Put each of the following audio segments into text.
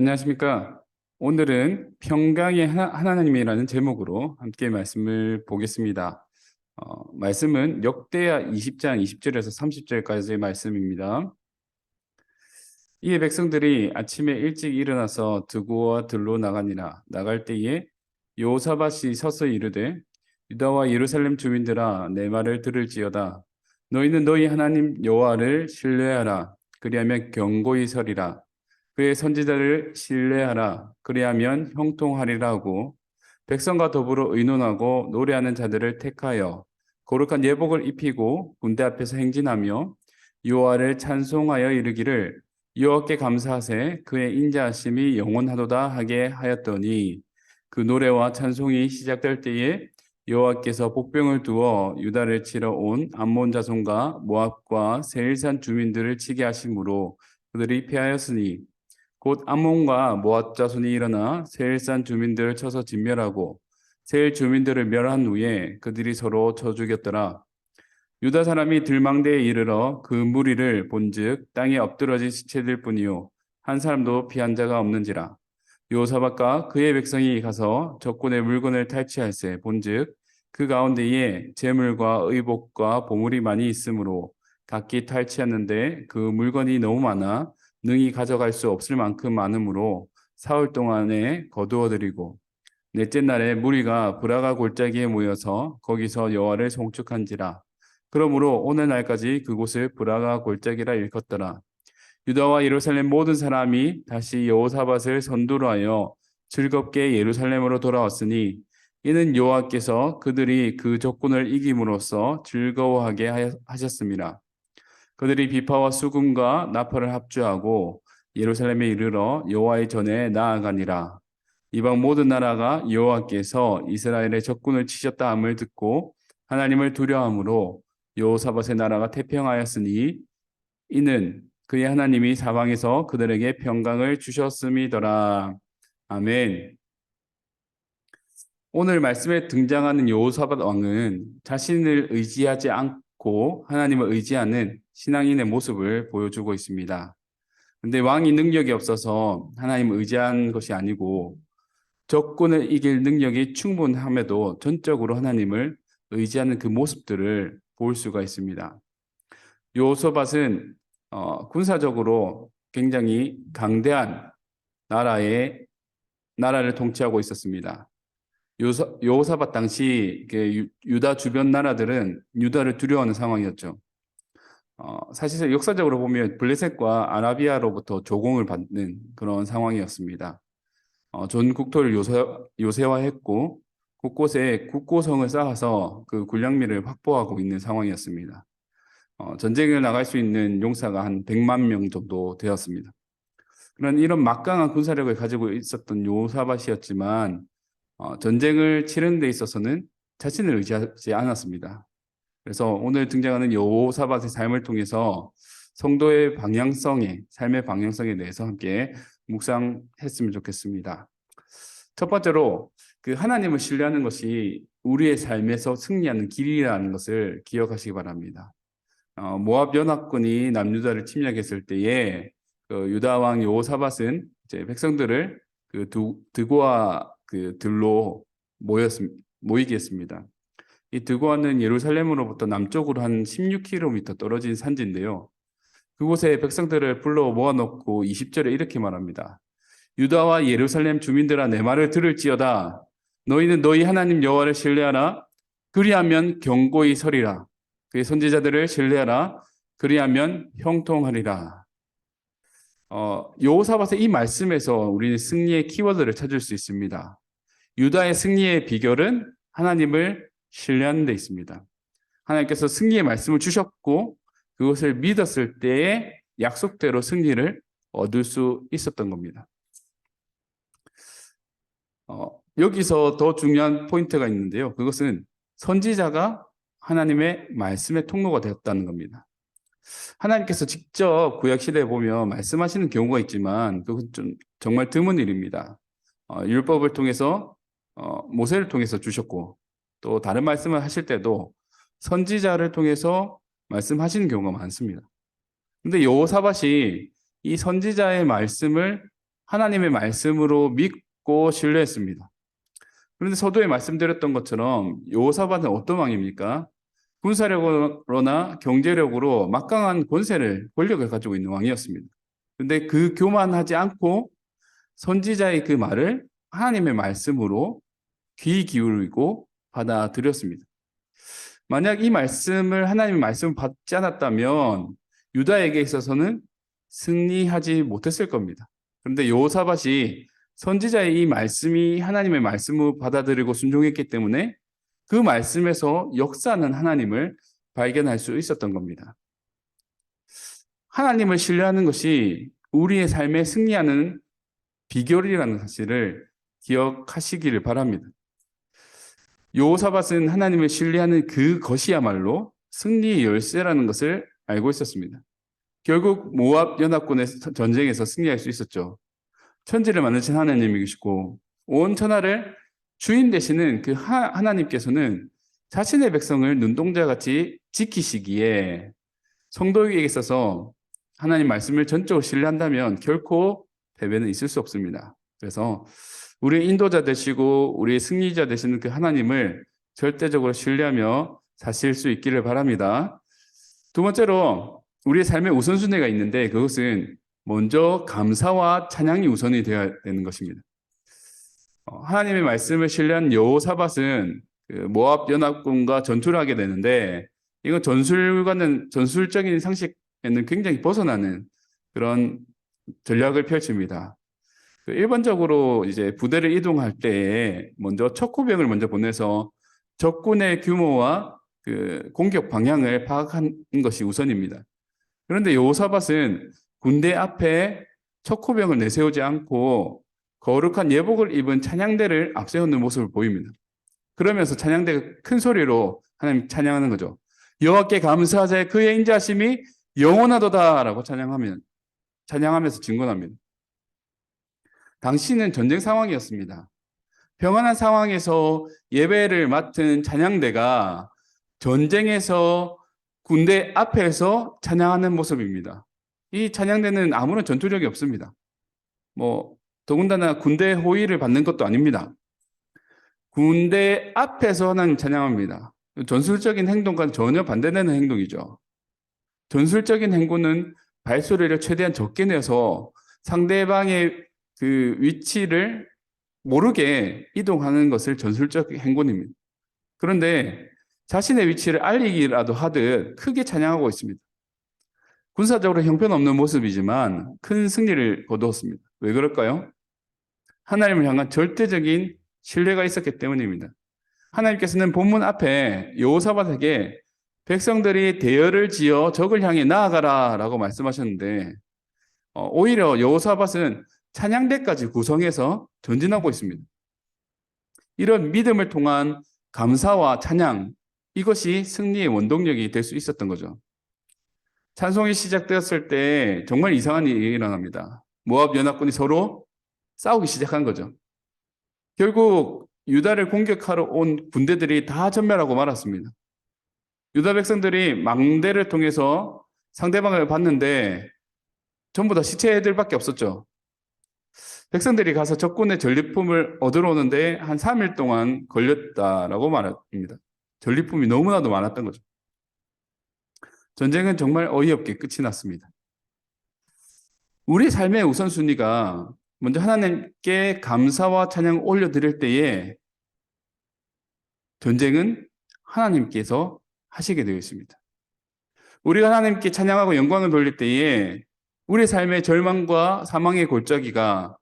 안녕하십니까. 오늘은 평강의 하나, 하나 님이라는 제목으로 함께 말씀을 보겠습니다. 어, 말씀은 역대하 20장 20절에서 30절까지의 말씀입니다. 이에 백성들이 아침에 일찍 일어나서 드고와 들로 나가니라 나갈 때에 요사밭이 서서 이르되 유다와 예루살렘 주민들아 내 말을 들을지어다 너희는 너희 하나님 여호와를 신뢰하라 그리하면 경고히 서리라 그의 선지자를 신뢰하라. 그리하면 형통하리라 하고 백성과 더불어 의논하고 노래하는 자들을 택하여 거룩한 예복을 입히고 군대 앞에서 행진하며 여호와를 찬송하여 이르기를 여호와께 감사하세. 그의 인자하심이 영원하도다 하게 하였더니 그 노래와 찬송이 시작될 때에 여호와께서 복병을 두어 유다를 치러 온 암몬 자손과 모압과 세일산 주민들을 치게 하심으로 그들이 패하였으니 곧 암몬과 모압 자손이 일어나 세일산 주민들을 쳐서 진멸하고 세일 주민들을 멸한 후에 그들이 서로 쳐 죽였더라. 유다 사람이 들망대에 이르러 그 무리를 본즉 땅에 엎드러진 시체들 뿐이요 한 사람도 피한 자가 없는지라 요사박과 그의 백성이 가서 적군의 물건을 탈취할세 본즉 그 가운데에 재물과 의복과 보물이 많이 있으므로 각기 탈취하는데 그 물건이 너무 많아 능히 가져갈 수 없을 만큼 많으므로 사흘 동안에 거두어들이고 넷째 날에 무리가 브라가 골짜기에 모여서 거기서 여호와를 송축한지라 그러므로 오늘날까지 그곳을 브라가 골짜기라 일컫더라 유다와 예루살렘 모든 사람이 다시 여호사밧을 선두로 하여 즐겁게 예루살렘으로 돌아왔으니 이는 여호와께서 그들이 그 적군을 이김으로써 즐거워하게 하셨습니다. 그들이 비파와 수금과 나팔을 합주하고 예루살렘에 이르러 여호와의 전에 나아가니라. 이방 모든 나라가 여호와께서 이스라엘의 적군을 치셨다 함을 듣고 하나님을 두려함으로 여호사밧의 나라가 태평하였으니 이는 그의 하나님이 사방에서 그들에게 평강을 주셨음이더라. 아멘. 오늘 말씀에 등장하는 여호사밧 왕은 자신을 의지하지 않 고 하나님을 의지하는 신앙인의 모습을 보여주고 있습니다. 근데 왕이 능력이 없어서 하나님을 의지한 것이 아니고 적군을 이길 능력이 충분함에도 전적으로 하나님을 의지하는 그 모습들을 볼 수가 있습니다. 요소밭은 어, 군사적으로 굉장히 강대한 나라의 나라를 통치하고 있었습니다. 요사, 요사밭 당시 그 유다 주변 나라들은 유다를 두려워하는 상황이었죠. 어, 사실 역사적으로 보면 블레셋과 아라비아로부터 조공을 받는 그런 상황이었습니다. 어, 전 국토를 요새, 요새화했고 곳곳에 국고성을 쌓아서 그 군량미를 확보하고 있는 상황이었습니다. 어, 전쟁을 나갈 수 있는 용사가 한 100만 명 정도 되었습니다. 그런 이런 막강한 군사력을 가지고 있었던 요사밭이었지만 어, 전쟁을 치르는 데 있어서는 자신을 의지하지 않았습니다. 그래서 오늘 등장하는 요사밭의 삶을 통해서 성도의 방향성에 삶의 방향성에 대해서 함께 묵상했으면 좋겠습니다. 첫 번째로 그 하나님을 신뢰하는 것이 우리의 삶에서 승리하는 길이라는 것을 기억하시기 바랍니다. 어, 모압 연합군이 남유다를 침략했을 때에 그 유다 왕 요사밧은 이제 백성들을 그 두, 드고와 그 들로 모였 모이게 했습니다. 이 드고아는 예루살렘으로부터 남쪽으로 한 16km 떨어진 산지인데요. 그곳에 백성들을 불러 모아놓고 20절에 이렇게 말합니다. 유다와 예루살렘 주민들아 내 말을 들을지어다. 너희는 너희 하나님 여호와를 신뢰하라. 그리하면 경고히 서리라. 그의 선지자들을 신뢰하라. 그리하면 형통하리라. 어, 여호사밧의 이 말씀에서 우리는 승리의 키워드를 찾을 수 있습니다. 유다의 승리의 비결은 하나님을 신뢰하는 데 있습니다. 하나님께서 승리의 말씀을 주셨고 그것을 믿었을 때에 약속대로 승리를 얻을 수 있었던 겁니다. 어, 여기서 더 중요한 포인트가 있는데요. 그것은 선지자가 하나님의 말씀의 통로가 되었다는 겁니다. 하나님께서 직접 구약 시대에 보면 말씀하시는 경우가 있지만 그건 좀 정말 드문 일입니다. 어, 율법을 통해서 어, 모세를 통해서 주셨고 또 다른 말씀을 하실 때도 선지자를 통해서 말씀하시는 경우가 많습니다. 근데 여호사밧이 이 선지자의 말씀을 하나님의 말씀으로 믿고 신뢰했습니다. 그런데 서두에 말씀드렸던 것처럼 여호사밧은 어떤 왕입니까? 군사력으로나 경제력으로 막강한 권세를 권력을 가지고 있는 왕이었습니다. 그런데 그 교만하지 않고 선지자의 그 말을 하나님의 말씀으로 귀 기울이고 받아들였습니다. 만약 이 말씀을 하나님의 말씀을 받지 않았다면 유다에게 있어서는 승리하지 못했을 겁니다. 그런데 여호사밧이 선지자의 이 말씀이 하나님의 말씀을 받아들이고 순종했기 때문에 그 말씀에서 역사하는 하나님을 발견할 수 있었던 겁니다. 하나님을 신뢰하는 것이 우리의 삶에 승리하는 비결이라는 사실을 기억하시기를 바랍니다. 요사밧은 하나님을 신뢰하는 그것이야말로 승리의 열쇠라는 것을 알고 있었습니다. 결국 모압 연합군의 전쟁에서 승리할 수 있었죠. 천지를 만드신 하나님이시고 온 천하를 주인 되시는 그 하, 하나님께서는 자신의 백성을 눈동자 같이 지키시기에 성도에게 있어서 하나님 말씀을 전적으로 신뢰한다면 결코 패배는 있을 수 없습니다. 그래서 우리 인도자 되시고 우리 승리자 되시는 그 하나님을 절대적으로 신뢰하며 사실 수 있기를 바랍니다. 두 번째로 우리의 삶의 우선순위가 있는데 그것은 먼저 감사와 찬양이 우선이 되어야 되는 것입니다. 어, 하나님의 말씀을 신뢰한 여호사밧은 그 모압 연합군과 전투를 하게 되는데 이건 전술과는 전술적인 상식에는 굉장히 벗어나는 그런 전략을 펼칩니다. 그 일반적으로 이제 부대를 이동할 때 먼저 척후병을 먼저 보내서 적군의 규모와 그 공격 방향을 파악하는 것이 우선입니다. 그런데 요사밧은 군대 앞에 척후병을 내세우지 않고 거룩한 예복을 입은 찬양대를 앞세우는 모습을 보입니다. 그러면서 찬양대가 큰 소리로 하나님 찬양하는 거죠. 여호와께 감사하자 그의 인자심이 영원하도다라고 찬양하면 찬양하면서 증거합니다. 당시는 전쟁 상황이었습니다. 평안한 상황에서 예배를 맡은 찬양대가 전쟁에서 군대 앞에서 찬양하는 모습입니다. 이 찬양대는 아무런 전투력이 없습니다. 뭐 더군다나 군대 호의를 받는 것도 아닙니다. 군대 앞에서 하나님 찬양합니다. 전술적인 행동과는 전혀 반대되는 행동이죠. 전술적인 행군은 발소리를 최대한 적게 내서 상대방의 그 위치를 모르게 이동하는 것을 전술적 행군입니다. 그런데 자신의 위치를 알리기라도 하듯 크게 찬양하고 있습니다. 군사적으로 형편없는 모습이지만 큰 승리를 거두었습니다. 왜 그럴까요? 하나님을 향한 절대적인 신뢰가 있었기 때문입니다. 하나님께서는 본문 앞에 여호사밧에게 백성들이 대열을 지어 적을 향해 나아가라 라고 말씀하셨는데 어, 오히려 여호사밧은 찬양대까지 구성해서 전진하고 있습니다. 이런 믿음을 통한 감사와 찬양 이것이 승리의 원동력이 될 수 있었던 거죠. 찬송이 시작되었을 때 정말 이상한 일이 일어납니다. 모압 연합군이 서로 싸우기 시작한 거죠. 결국 유다를 공격하러 온 군대들이 다 전멸하고 말았습니다. 유다 백성들이 망대를 통해서 상대방을 봤는데 전부 다 시체들밖에 없었죠. 백성들이 가서 적군의 전리품을 얻으러 오는데 한 3일 동안 걸렸다라고 말합니다. 전리품이 너무나도 많았던 거죠. 전쟁은 정말 어이없게 끝이 났습니다. 우리 삶의 우선순위가 먼저 하나님께 감사와 찬양 올려드릴 때에 전쟁은 하나님께서 하시게 되어 있습니다. 우리가 하나님께 찬양하고 영광을 돌릴 때에 우리 삶의 절망과 사망의 골짜기가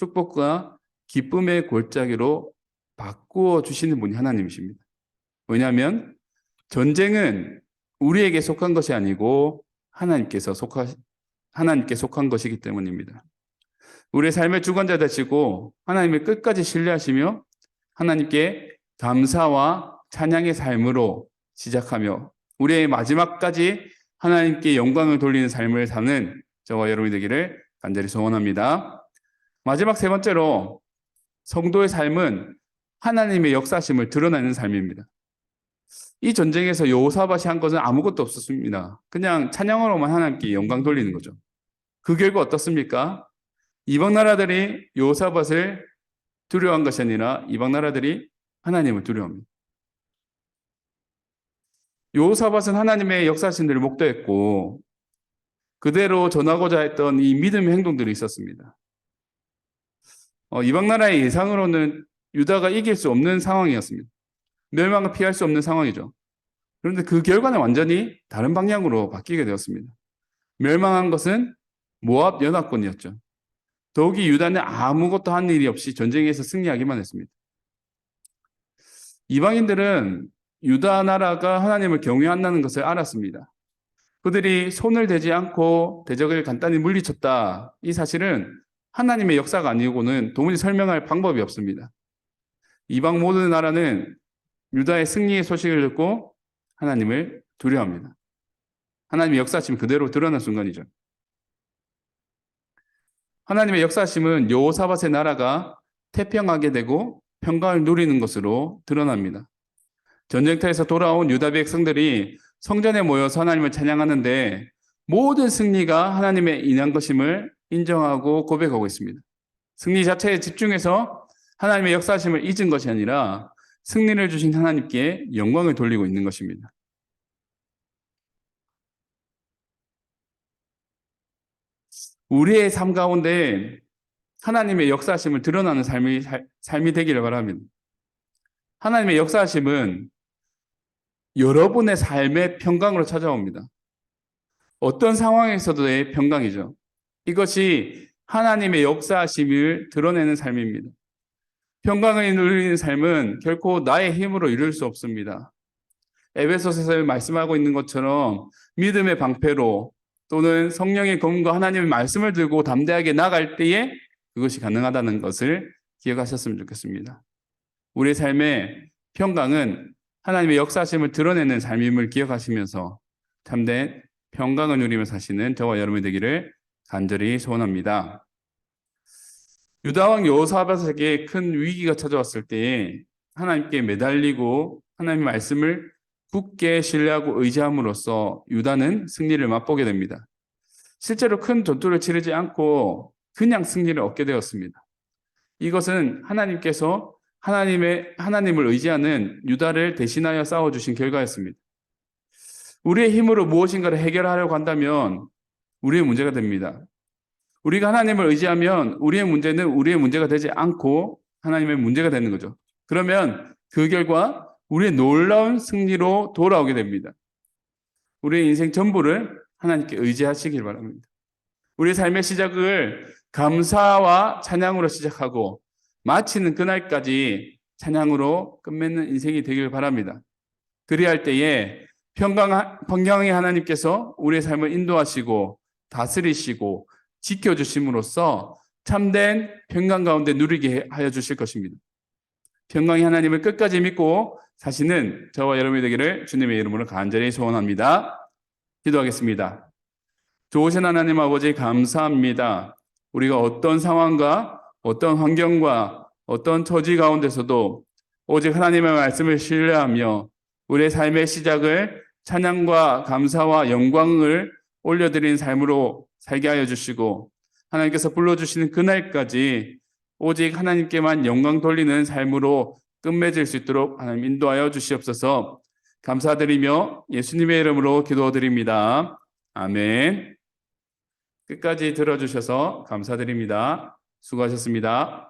축복과 기쁨의 골짜기로 바꾸어 주시는 분이 하나님이십니다. 왜냐하면 전쟁은 우리에게 속한 것이 아니고 하나님께서 속하, 하나님께 속한 것이기 때문입니다. 우리의 삶의 주관자 되시고 하나님을 끝까지 신뢰하시며 하나님께 감사와 찬양의 삶으로 시작하며 우리의 마지막까지 하나님께 영광을 돌리는 삶을 사는 저와 여러분이 되기를 간절히 소원합니다. 마지막 세 번째로 성도의 삶은 하나님의 역사심을 드러내는 삶입니다. 이 전쟁에서 여호사밧이 한 것은 아무것도 없었습니다. 그냥 찬양으로만 하나님께 영광 돌리는 거죠. 그 결과 어떻습니까? 이방 나라들이 요사밭을 두려워한 것이 아니라 이방 나라들이 하나님을 두려워합니다. 요사밭은 하나님의 역사신들을 목도했고 그대로 전하고자 했던 이 믿음의 행동들이 있었습니다. 어, 이방 나라의 예상으로는 유다가 이길 수 없는 상황이었습니다. 멸망을 피할 수 없는 상황이죠. 그런데 그 결과는 완전히 다른 방향으로 바뀌게 되었습니다. 멸망한 것은 모압 연합군이었죠. 더욱이 유다는 아무것도 한 일이 없이 전쟁에서 승리하기만 했습니다. 이방인들은 유다 나라가 하나님을 경외한다는 것을 알았습니다. 그들이 손을 대지 않고 대적을 간단히 물리쳤다. 이 사실은 하나님의 역사가 아니고는 도무지 설명할 방법이 없습니다. 이방 모든 나라는 유다의 승리의 소식을 듣고 하나님을 두려워합니다. 하나님의 역사심 그대로 드러난 순간이죠. 하나님의 역사심은 여호사밧의 나라가 태평하게 되고 평강을 누리는 것으로 드러납니다. 전쟁터에서 돌아온 유다 백성들이 성전에 모여서 하나님을 찬양하는데 모든 승리가 하나님의 인한 것임을 인정하고 고백하고 있습니다. 승리 자체에 집중해서 하나님의 역사심을 잊은 것이 아니라 승리를 주신 하나님께 영광을 돌리고 있는 것입니다. 우리의 삶 가운데 하나님의 역사심을 드러나는 삶이, 삶이 되기를 바랍니다. 하나님의 역사심은 여러분의 삶의 평강으로 찾아옵니다. 어떤 상황에서도의 평강이죠. 이것이 하나님의 역사심을 드러내는 삶입니다. 평강을 누리는 삶은 결코 나의 힘으로 이룰 수 없습니다. 에베소서에 말씀하고 있는 것처럼 믿음의 방패로 또는 성령의 검과 하나님의 말씀을 들고 담대하게 나갈 때에 그것이 가능하다는 것을 기억하셨으면 좋겠습니다. 우리의 삶의 평강은 하나님의 역사심을 드러내는 삶임을 기억하시면서 참된 평강을 누리며 사시는 저와 여러분이 되기를 간절히 소원합니다. 유다왕 여호사밧에게 큰 위기가 찾아왔을 때 하나님께 매달리고 하나님의 말씀을 굳게 신뢰하고 의지함으로써 유다는 승리를 맛보게 됩니다. 실제로 큰 전투를 치르지 않고 그냥 승리를 얻게 되었습니다. 이것은 하나님께서 하나님의 하나님을 의지하는 유다를 대신하여 싸워 주신 결과였습니다. 우리의 힘으로 무엇인가를 해결하려고 한다면 우리의 문제가 됩니다. 우리가 하나님을 의지하면 우리의 문제는 우리의 문제가 되지 않고 하나님의 문제가 되는 거죠. 그러면 그 결과 우리의 놀라운 승리로 돌아오게 됩니다. 우리의 인생 전부를 하나님께 의지하시길 바랍니다. 우리 삶의 시작을 감사와 찬양으로 시작하고 마치는 그날까지 찬양으로 끝맺는 인생이 되길 바랍니다. 그리할 때에 평강, 평강의 하나님께서 우리의 삶을 인도하시고 다스리시고 지켜주심으로써 참된 평강 가운데 누리게 하여 주실 것입니다. 평강의 하나님을 끝까지 믿고 사시는 저와 여러분이 되기를 주님의 이름으로 간절히 소원합니다. 기도하겠습니다. 좋으신 하나님 아버지 감사합니다. 우리가 어떤 상황과 어떤 환경과 어떤 처지 가운데서도 오직 하나님의 말씀을 신뢰하며 우리의 삶의 시작을 찬양과 감사와 영광을 올려드리는 삶으로 살게 하여 주시고 하나님께서 불러주시는 그날까지 오직 하나님께만 영광 돌리는 삶으로 끝맺을 수 있도록 하나님 인도하여 주시옵소서 감사드리며 예수님의 이름으로 기도드립니다. 아멘. 끝까지 들어주셔서 감사드립니다. 수고하셨습니다.